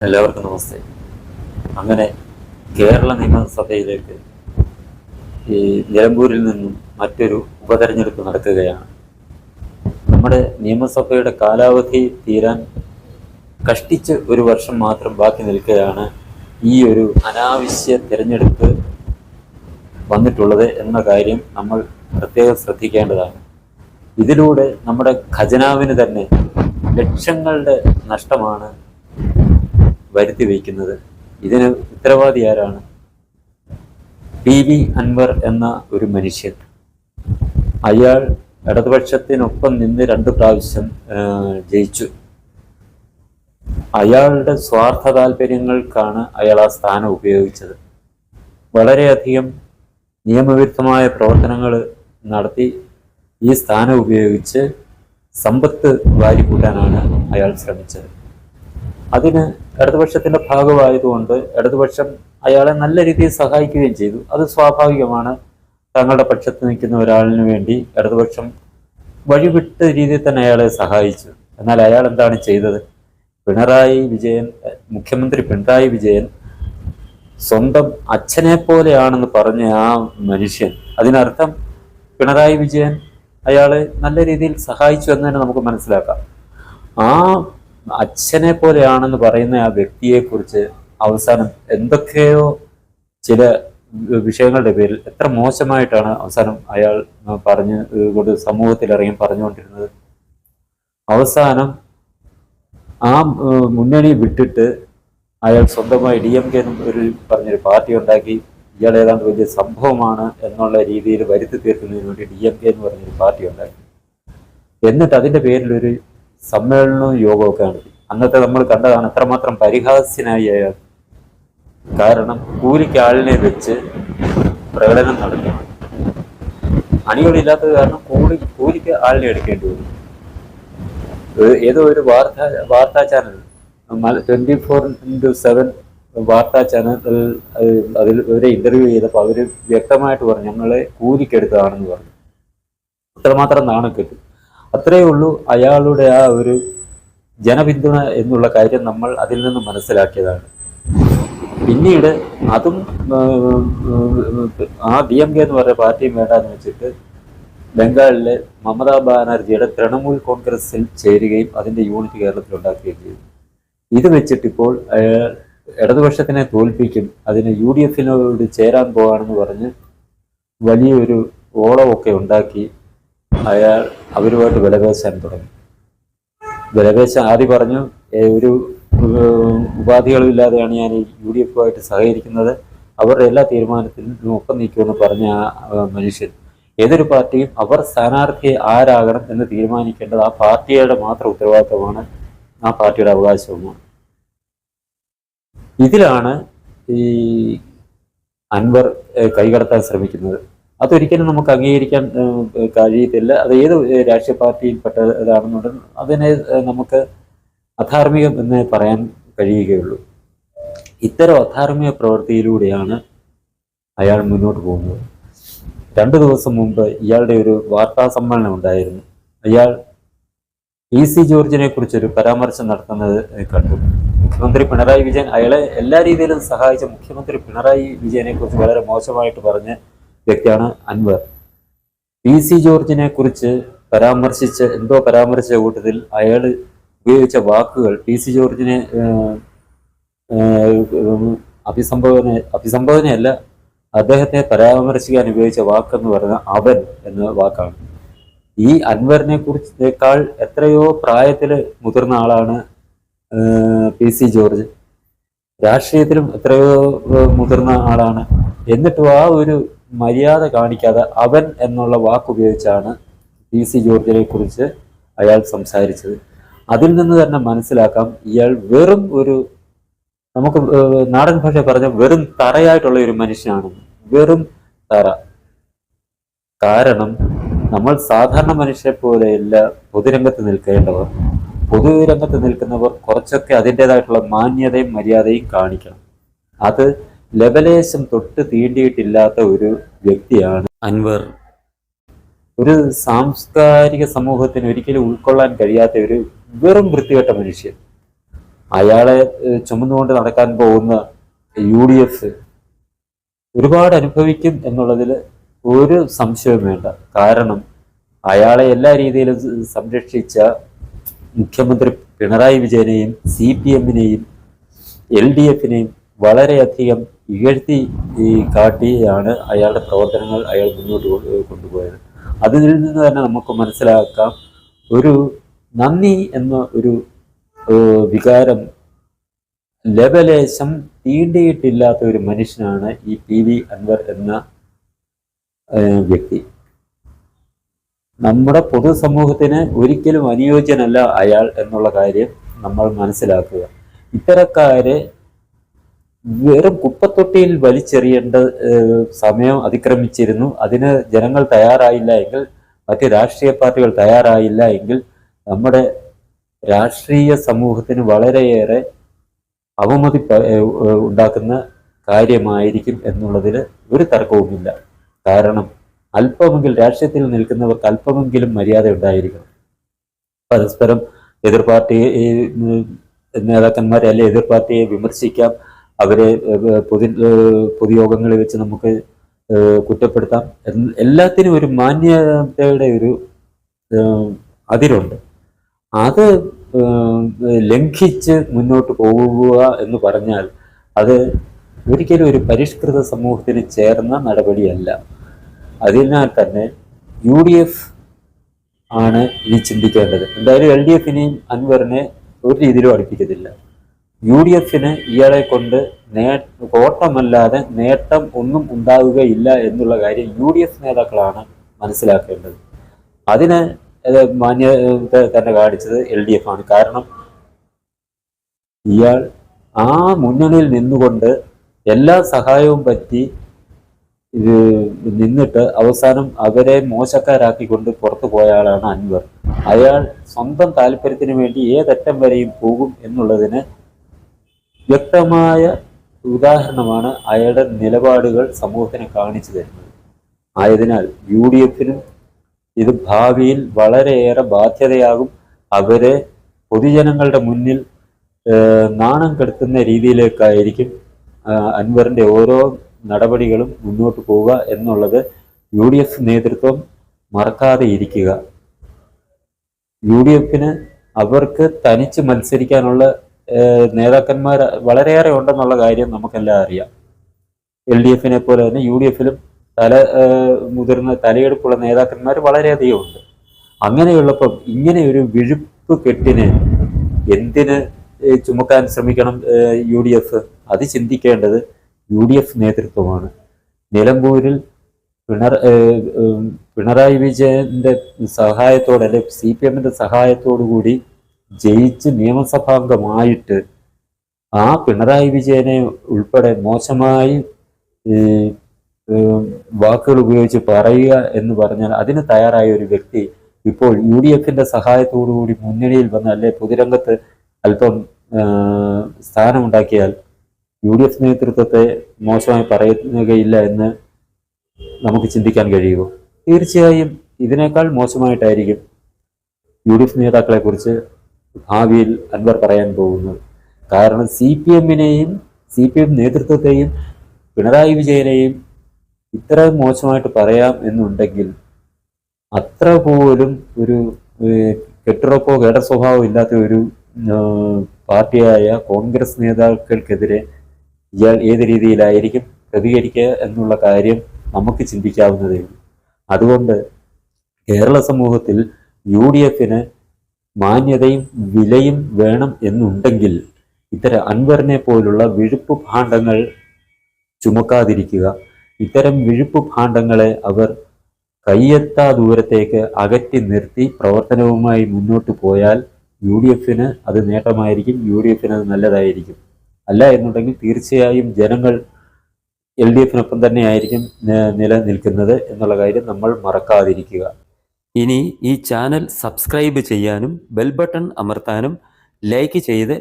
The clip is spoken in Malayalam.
എല്ലാവർക്കും നമസ്തേ. അങ്ങനെ കേരള നിയമസഭയിലേക്ക് ഈ നിലമ്പൂരിൽ നിന്നും മറ്റൊരു ഉപതെരഞ്ഞെടുപ്പ് നടക്കുകയാണ്. നമ്മുടെ നിയമസഭയുടെ കാലാവധി തീരാൻ കഷ്ടിച്ച് ഒരു വർഷം മാത്രം ബാക്കി നിൽക്കുകയാണ് ഈ ഒരു അനാവശ്യ തിരഞ്ഞെടുപ്പ് വന്നിട്ടുള്ളത് എന്ന കാര്യം നമ്മൾ പ്രത്യേകം ശ്രദ്ധിക്കേണ്ടതാണ്. ഇതിലൂടെ നമ്മുടെ ഖജനാവിന് തന്നെ ലക്ഷങ്ങളുടെ നഷ്ടമാണ് വരുത്തി വയ്ക്കുന്നത്. ഇതിന് ഉത്തരവാദി ആരാണ്? പി വി അൻവർ എന്ന ഒരു മനുഷ്യൻ. അയാൾ ഇടതുപക്ഷത്തിനൊപ്പം നിന്ന് രണ്ട് പ്രാവശ്യം ജയിച്ചു. അയാളുടെ സ്വാർത്ഥ താല്പര്യങ്ങൾക്കാണ് അയാൾ ആ സ്ഥാനം ഉപയോഗിച്ചത്. വളരെയധികം നിയമവിരുദ്ധമായ പ്രവർത്തനങ്ങൾ നടത്തി ഈ സ്ഥാനം ഉപയോഗിച്ച് സമ്പത്ത് വാരിക്കൂട്ടാനാണ് അയാൾ ശ്രമിച്ചത്. അതിന് ഇടതുപക്ഷത്തിന്റെ ഭാഗമായതുകൊണ്ട് ഇടതുപക്ഷം അയാളെ നല്ല രീതിയിൽ സഹായിക്കുകയും ചെയ്തു. അത് സ്വാഭാവികമാണ്. തങ്ങളുടെ പക്ഷത്ത് നിൽക്കുന്ന ഒരാളിന് വേണ്ടി ഇടതുപക്ഷം വഴിവിട്ട രീതിയിൽ തന്നെ അയാളെ സഹായിച്ചു. എന്നാൽ അയാൾ എന്താണ് ചെയ്തത്? പിണറായി വിജയൻ മുഖ്യമന്ത്രി പിണറായി വിജയൻ സ്വന്തം അച്ഛനെ പോലെയാണെന്ന് പറഞ്ഞ ആ മനുഷ്യൻ അതിനർത്ഥം പിണറായി വിജയൻ അയാളെ നല്ല രീതിയിൽ സഹായിച്ചു എന്ന് തന്നെ നമുക്ക് മനസ്സിലാക്കാം. ആ അച്ഛനെ പോലെയാണെന്ന് പറയുന്ന ആ വ്യക്തിയെക്കുറിച്ച് അവസാനം എന്തൊക്കെയോ ചില വിഷയങ്ങളുടെ പേരിൽ എത്ര മോശമായിട്ടാണ് അവസാനം അയാൾ പറഞ്ഞ് കൊണ്ട് സമൂഹത്തിൽ ഇറങ്ങി പറഞ്ഞുകൊണ്ടിരുന്നത്. അവസാനം ആ മുന്നണി വിട്ടിട്ട് അയാൾ സ്വന്തമായി ഡി എം കെ എന്നും ഒരു പറഞ്ഞൊരു പാർട്ടി ഉണ്ടാക്കി. ഇയാൾ ഏതാണ്ട് വലിയ സംഭവമാണ് എന്നുള്ള രീതിയിൽ വരുത്തി തീർക്കുന്നതിന് വേണ്ടി ഡി എം കെ എന്ന് പറഞ്ഞൊരു പാർട്ടി ഉണ്ടാക്കി. എന്നിട്ട് അതിന്റെ പേരിൽ ഒരു സമ്മേളനവും യോഗമൊക്കെയാണ് അന്നത്തെ നമ്മൾ കണ്ടതാണ് എത്രമാത്രം പരിഹാസ്യനായി അയാൾ. കാരണം കൂലിക്ക് ആളിനെ വെച്ച് പ്രകടനം നടത്തി അണികളില്ലാത്തത് കാരണം കൂലി കൂലിക്ക് ആളിനെ എടുക്കേണ്ടി ഏ- ഏതോ ഒരു വാർത്താ വാർത്താ channel twenty four into seven വാർത്താ ചാനൽ അതിൽ ഇവരെ ഇന്റർവ്യൂ ചെയ്തപ്പോൾ അവർ വ്യക്തമായിട്ട് പറഞ്ഞു ഞങ്ങളെ കൂലിക്കെടുത്തതാണെന്ന് പറഞ്ഞു. അത്രമാത്രം നാണക്കെട്ട് അത്രയേ ഉള്ളൂ അയാളുടെ ആ ഒരു ജനപിന്തുണ എന്നുള്ള കാര്യം നമ്മൾ അതിൽ നിന്ന് മനസ്സിലാക്കിയതാണ്. പിന്നീട് അതും ആ ഡി എം കെ എന്ന് പറയുന്ന പാർട്ടിയും വേണ്ടെന്ന് വെച്ചിട്ട് ബംഗാളിലെ മമതാ ബാനർജിയുടെ തൃണമൂൽ കോൺഗ്രസിൽ ചേരുകയും അതിന്റെ യൂണിറ്റ് കേരളത്തിൽ ഉണ്ടാക്കുകയും ചെയ്തു. ഇത് വെച്ചിട്ടിപ്പോൾ ഇടതുപക്ഷത്തിനെ തോൽപ്പിക്കും അതിന് യു ഡി എഫിനോട് ചേരാൻ പോകാണെന്ന് പറഞ്ഞ് വലിയൊരു ഓളമൊക്കെ ഉണ്ടാക്കി അയാൾ അവരുമായിട്ട് വിലപേശാൻ തുടങ്ങി. വിലപേശാൻ ആദ്യം പറഞ്ഞു ഒരു ഉപാധികളുമില്ലാതെയാണ് ഞാൻ യു ഡി എഫുമായിട്ട് സഹകരിക്കുന്നത്. അവരുടെ എല്ലാ തീരുമാനത്തിനും ഒപ്പം നിൽക്കുമെന്ന് പറഞ്ഞ മനുഷ്യൻ. ഏതൊരു പാർട്ടിയും അവർ സ്ഥാനാർത്ഥി ആരാകണം എന്ന് തീരുമാനിക്കേണ്ടത് ആ പാർട്ടിയുടെ മാത്രം ഉത്തരവാദിത്തമാണ് ആ പാർട്ടിയുടെ അവകാശവുമാണ്. ഇതിലാണ് ഈ അൻവർ കൈകടത്താൻ ശ്രമിക്കുന്നത്. അതൊരിക്കലും നമുക്ക് അംഗീകരിക്കാൻ കഴിയത്തില്ല. അത് ഏത് രാഷ്ട്രീയ പാർട്ടിയിൽപ്പെട്ടതാണെന്നുണ്ടെങ്കിൽ അതിനെ ഏഹ്, നമുക്ക് അധാർമികം എന്ന് പറയാൻ കഴിയുകയുള്ളൂ. ഇത്തരം അധാർമിക പ്രവൃത്തിയിലൂടെയാണ് അയാൾ മുന്നോട്ട് പോകുന്നത്. രണ്ടു ദിവസം മുമ്പ് ഇയാളുടെ ഒരു വാർത്താ സമ്മേളനം ഉണ്ടായിരുന്നു. അയാൾ ഇ സി ജോർജിനെ കുറിച്ചൊരു പരാമർശം നടത്തുന്നത് കണ്ടു. മുഖ്യമന്ത്രി പിണറായി വിജയൻ അയാളെ എല്ലാ രീതിയിലും സഹായിച്ച മുഖ്യമന്ത്രി പിണറായി വിജയനെ കുറിച്ച് വളരെ മോശമായിട്ട് പറഞ്ഞ വ്യക്തിയാണ് അൻവർ. പി സി ജോർജിനെ കുറിച്ച് പരാമർശിച്ച് എന്തോ പരാമർശിച്ച കൂട്ടത്തിൽ അയാൾ ഉപയോഗിച്ച വാക്കുകൾ പി സി ജോർജിനെ അഭിസംബോധന അഭിസംബോധനയല്ല അദ്ദേഹത്തെ പരാമർശിക്കാൻ ഉപയോഗിച്ച വാക്കെന്ന് പറയുന്ന അവൻ എന്ന വാക്കാണ്. ഈ അൻവറിനെ കുറിച്ചേക്കാൾ എത്രയോ പ്രായത്തിൽ മുതിർന്ന ആളാണ് പി സി ജോർജ്. രാഷ്ട്രീയത്തിലും എത്രയോ മുതിർന്ന ആളാണ്. എന്നിട്ടും ആ ഒരു മര്യാദ കാണിക്കാതെ അവൻ എന്നുള്ള വാക്ക് ഉപയോഗിച്ചാണ് പി സി ജോർജിനെ കുറിച്ച് അയാൾ സംസാരിച്ചത്. അതിൽ നിന്ന് തന്നെ മനസ്സിലാക്കാം ഇയാൾ വെറും ഒരു നമുക്ക് നാടൻ ഭാഷ പറഞ്ഞ വെറും തറയായിട്ടുള്ള ഒരു മനുഷ്യനാണ്. വെറും തറ. കാരണം നമ്മൾ സാധാരണ മനുഷ്യരെ പോലെയല്ല പൊതുരംഗത്ത് നിൽക്കേണ്ടവർ. പൊതുരംഗത്ത് നിൽക്കുന്നവർ കുറച്ചൊക്കെ അതിന്റെതായിട്ടുള്ള മാന്യതയും മര്യാദയും കാണിക്കണം. അത് ലബലേശം തൊട്ട് തീണ്ടിയിട്ടില്ലാത്ത ഒരു വ്യക്തിയാണ് അൻവർ. ഒരു സാംസ്കാരിക സമൂഹത്തിന് ഒരിക്കലും ഉൾക്കൊള്ളാൻ കഴിയാത്ത ഒരു വെറും വൃത്തികെട്ട മനുഷ്യൻ. അയാളെ ചുമന്നുകൊണ്ട് നടക്കാൻ പോകുന്ന യു ഡി എഫ് ഒരുപാട് അനുഭവിക്കും എന്നുള്ളതിൽ ഒരു സംശയവും വേണ്ട. കാരണം അയാളെ എല്ലാ രീതിയിലും സംരക്ഷിച്ച മുഖ്യമന്ത്രി പിണറായി വിജയനെയും സി പി എമ്മിനെയും എൽ ഡി എഫിനെയും വളരെയധികം ഇകഴ്ത്തി ഈ കാട്ടിയാണ് അയാളുടെ പ്രവർത്തനങ്ങൾ അയാൾ മുന്നോട്ട് കൊണ്ടുപോയത്. അതിൽ നിന്ന് തന്നെ നമുക്ക് മനസ്സിലാക്കാം ഒരു നന്ദി എന്ന ഒരു വികാരം ലവലേശം തീണ്ടിയിട്ടില്ലാത്ത ഒരു മനുഷ്യനാണ് ഈ പി വി അൻവർ എന്ന വ്യക്തി. നമ്മുടെ പൊതുസമൂഹത്തിന് ഒരിക്കലും അനുയോജ്യനല്ല അയാൾ എന്നുള്ള കാര്യം നമ്മൾ മനസ്സിലാക്കുക. ഇത്തരക്കാരെ വെറും കുപ്പത്തൊട്ടിയിൽ വലിച്ചെറിയേണ്ട സമയം അതിക്രമിച്ചിരുന്നു. അതിന് ജനങ്ങൾ തയ്യാറായില്ല എങ്കിൽ മറ്റ് രാഷ്ട്രീയ പാർട്ടികൾ തയ്യാറായില്ല എങ്കിൽ നമ്മുടെ രാഷ്ട്രീയ സമൂഹത്തിന് വളരെയേറെ അവമതി ഉണ്ടാക്കുന്ന കാര്യമായിരിക്കും എന്നുള്ളതിൽ ഒരു തർക്കവുമില്ല. കാരണം അല്പമെങ്കിൽ രാഷ്ട്രീയത്തിൽ നിൽക്കുന്നവർക്ക് അല്പമെങ്കിലും മര്യാദ ഉണ്ടായിരിക്കണം. പരസ്പരം എതിർ പാർട്ടി നേതാക്കന്മാരെ അല്ലെ എതിർ പാർട്ടിയെ വിമർശിക്കാം അവരെ പൊതു പൊതുയോഗങ്ങളിൽ വെച്ച് നമുക്ക് കുറ്റപ്പെടുത്താം. എല്ലാത്തിനും ഒരു മാന്യതയുടെ ഒരു അതിരുണ്ട്. അത് ലംഘിച്ച് മുന്നോട്ട് പോകുക എന്ന് പറഞ്ഞാൽ അത് ഒരിക്കലും ഒരു പരിഷ്കൃത സമൂഹത്തിന് ചേർന്ന നടപടിയല്ല. അതിനാൽ തന്നെ യു ഡി എഫ് ആണ് ഇനി ചിന്തിക്കേണ്ടത്. എന്തായാലും എൽ ഡി എഫിനെയും അൻവറിനെ ഒരു രീതിയിലും അടുപ്പിക്കത്തില്ല. യു ഡി എഫിന് ഇയാളെ കൊണ്ട് നേ കോട്ടമല്ലാതെ നേട്ടം ഒന്നും ഉണ്ടാവുകയില്ല എന്നുള്ള കാര്യം യു ഡി എഫ് നേതാക്കളാണ് മനസ്സിലാക്കേണ്ടത്. അതിന് മാന്യത തന്നെ കാണിച്ചത് എൽ ഡി എഫ് ആണ്. കാരണം ഇയാൾ ആ മുന്നണിയിൽ നിന്നുകൊണ്ട് എല്ലാ സഹായവും പറ്റി നിന്നിട്ട് അവസാനം അവരെ മോശക്കാരാക്കിക്കൊണ്ട് പുറത്തു പോയ ആളാണ് അൻവർ. അയാൾ സ്വന്തം താല്പര്യത്തിന് വേണ്ടി ഏതറ്റം വരെയും പോകും എന്നുള്ളതിന് വ്യക്തമായ ഉദാഹരണമാണ് അയാളുടെ നിലപാടുകൾ സമൂഹത്തിന് കാണിച്ചു തരുന്നത്. ആയതിനാൽ യു ഡി എഫിനും ഇത് ഭാവിയിൽ വളരെയേറെ ബാധ്യതയാകും. അവരെ പൊതുജനങ്ങളുടെ മുന്നിൽ നാണം കെടുത്തുന്ന രീതിയിലേക്കായിരിക്കും അൻവറിന്റെ ഓരോ നടപടികളും മുന്നോട്ട് പോവുക എന്നുള്ളത് യു ഡി എഫ് നേതൃത്വം മറക്കാതെ ഇരിക്കുക. യു ഡി എഫിന് അവർക്ക് തനിച്ച് മത്സരിക്കാനുള്ള നേതാക്കന്മാർ വളരെയേറെ ഉണ്ടെന്നുള്ള കാര്യം നമുക്കെല്ലാം അറിയാം. എൽ ഡി എഫിനെ പോലെ തന്നെ യു ഡി എഫിലും തല മുതിർന്ന തലയെടുപ്പുള്ള നേതാക്കന്മാർ വളരെയധികം ഉണ്ട്. അങ്ങനെയുള്ളപ്പം ഇങ്ങനെ ഒരു വിഴുപ്പ് കെട്ടിന് എന്തിന് ചുമക്കാൻ ശ്രമിക്കണം യു ഡി എഫ്? അത് ചിന്തിക്കേണ്ടത് യു ഡി എഫ് നേതൃത്വമാണ്. നിലമ്പൂരിൽ പിണർ പിണറായി വിജയന്റെ സഹായത്തോടെ അല്ലെ സി പി എമ്മിന്റെ സഹായത്തോടു കൂടി ജയിച്ച് നിയമസഭാംഗമായിട്ട് ആ പിണറായി വിജയനെ ഉൾപ്പെടെ മോശമായി വാക്കുകൾ ഉപയോഗിച്ച് പറയുക എന്ന് പറഞ്ഞാൽ അതിന് തയ്യാറായ ഒരു വ്യക്തി ഇപ്പോൾ യു ഡി എഫിന്റെ സഹായത്തോടു കൂടി മുന്നണിയിൽ വന്ന് അല്ലെ പൊതുരംഗത്ത് അല്പം സ്ഥാനമുണ്ടാക്കിയാൽ യു ഡി എഫ് നേതൃത്വത്തെ മോശമായി പറയുകയില്ല എന്ന് നമുക്ക് ചിന്തിക്കാൻ കഴിയുമോ? തീർച്ചയായും ഇതിനേക്കാൾ മോശമായിട്ടായിരിക്കും യു ഡി എഫ് നേതാക്കളെ കുറിച്ച് ഭാവിയിൽ അൻവർ പറയാൻ പോകുന്നത് കാരണം സി പി എമ്മിനെയും സി പി എം നേതൃത്വത്തെയും പിണറായി വിജയനെയും ഇത്ര മോശമായിട്ട് പറയാം എന്നുണ്ടെങ്കിൽ അത്ര പോലും ഒരു കെട്ടുറപ്പോ കേട സ്വഭാവം ഇല്ലാത്ത ഒരു പാർട്ടിയായ കോൺഗ്രസ് നേതാക്കൾക്കെതിരെ ഇയാൾ ഏത് രീതിയിലായിരിക്കും പ്രതികരിക്കുക എന്നുള്ള കാര്യം നമുക്ക് ചിന്തിക്കാവുന്നതേ ഉള്ളൂ അതുകൊണ്ട് കേരള സമൂഹത്തിൽ യു ഡി എഫിന് മാന്യതയും വിലയും വേണം എന്നുണ്ടെങ്കിൽ ഇത്തരം അൻവറിനെ പോലുള്ള വിഴുപ്പ് ഭാണ്ഡങ്ങൾ ചുമക്കാതിരിക്കുക. ഇത്തരം വിഴുപ്പ് ഭാണ്ഡങ്ങളെ അവർ കയ്യെത്താ ദൂരത്തേക്ക് അകറ്റി നിർത്തി പ്രവർത്തനവുമായി മുന്നോട്ട് പോയാൽ യു ഡി എഫിന് അത് നേട്ടമായിരിക്കും യു ഡി എഫിന് അത് നല്ലതായിരിക്കും. അല്ല എന്നുണ്ടെങ്കിൽ തീർച്ചയായും ജനങ്ങൾ എൽ ഡി എഫിനൊപ്പം തന്നെയായിരിക്കും നിലനിൽക്കുന്നത് എന്നുള്ള കാര്യം നമ്മൾ മറക്കാതിരിക്കുക. ഇനി ഈ ചാനൽ സബ്സ്ക്രൈബ് ചെയ്യാനും ബെൽ ബട്ടൺ അമർത്താനും ലൈക്ക് ചെയ്ത്